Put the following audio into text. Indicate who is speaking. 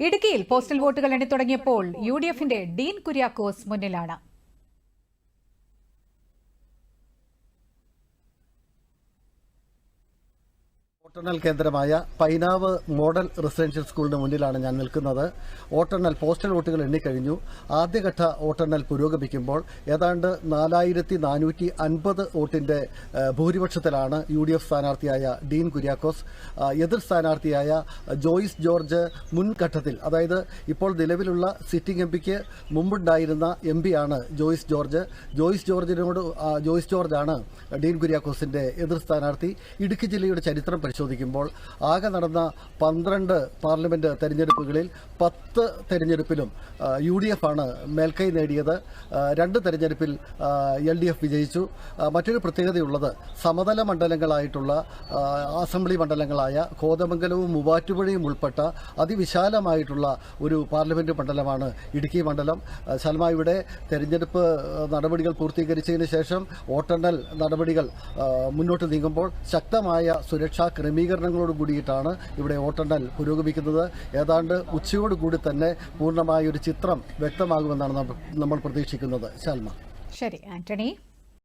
Speaker 1: ഇടുക്കിയിൽ പോസ്റ്റൽ വോട്ടുകൾ എണ്ണി തുടങ്ങിയപ്പോൾ യു ഡി എഫിന്റെ ഡീൻ കുര്യാക്കോസ് മുന്നിലാണ്
Speaker 2: വോട്ടെണ്ണൽ കേന്ദ്രമായ പൈനാവ് മോഡൽ റെസിഡൻഷ്യൽ സ്കൂളിന് മുന്നിലാണ് ഞാൻ നിൽക്കുന്നത്. വോട്ടെണ്ണൽ പോസ്റ്റൽ വോട്ടുകൾ എണ്ണിക്കഴിഞ്ഞു. ആദ്യഘട്ട വോട്ടെണ്ണൽ പുരോഗമിക്കുമ്പോൾ ഏതാണ്ട് നാലായിരത്തി നാനൂറ്റി അൻപത് വോട്ടിന്റെ ഏഹ്, ഭൂരിപക്ഷത്തിലാണ് യു ഡി എഫ് സ്ഥാനാർത്ഥിയായ ഡീൻ കുര്യാക്കോസ്. എതിർ സ്ഥാനാർത്ഥിയായ ജോയിസ് ജോർജ് മുൻഘട്ടത്തിൽ അതായത് ഇപ്പോൾ നിലവിലുള്ള സിറ്റിംഗ് എം പിക്ക് മുമ്പുണ്ടായിരുന്ന എം പിയാണ് ജോയിസ് ജോർജ്. ജോയിസ് ജോർജിനോട് ജോയിസ് ജോർജാണ് ഡീൻ കുര്യാക്കോസിന്റെ എതിർ സ്ഥാനാർത്ഥി. ഇടുക്കി ജില്ലയുടെ ചരിത്രം പരിശോധിക്കുമ്പോൾ ആകെ നടന്ന പന്ത്രണ്ട് പാർലമെന്റ് തെരഞ്ഞെടുപ്പുകളിൽ പത്ത് തെരഞ്ഞെടുപ്പിലും യു ഡി എഫ് ആണ് മേൽക്കൈ നേടിയത്. രണ്ട് തെരഞ്ഞെടുപ്പിൽ എൽ ഡി എഫ് വിജയിച്ചു മറ്റൊരു പ്രത്യേകതയുള്ളത് സമതല മണ്ഡലങ്ങളായിട്ടുള്ള അസംബ്ലി മണ്ഡലങ്ങളായ കോതമംഗലവും മൂവാറ്റുപുഴയും ഉൾപ്പെട്ട അതിവിശാലമായിട്ടുള്ള ഒരു പാർലമെന്റ് മണ്ഡലമാണ് ഇടുക്കി മണ്ഡലം. ശലമായിവിടെ തെരഞ്ഞെടുപ്പ് നടപടികൾ പൂർത്തീകരിച്ചതിന് ശേഷം വോട്ടെണ്ണൽ നടപടികൾ മുന്നോട്ട് നീങ്ങുമ്പോൾ ശക്തമായ സുരക്ഷാ ക്രമീകരണങ്ങളോട് കൂടിയിട്ടാണ് ഇവിടെ വോട്ടെണ്ണൽ പുരോഗമിക്കുന്നത്. ഏതാണ്ട് ഉച്ചയോടുകൂടി തന്നെ പൂർണമായ ഒരു ചിത്രം വ്യക്തമാകുമെന്നാണ് നമ്മൾ പ്രതീക്ഷിക്കുന്നത്. ശാൽമ.
Speaker 1: ശരി ആന്റണി.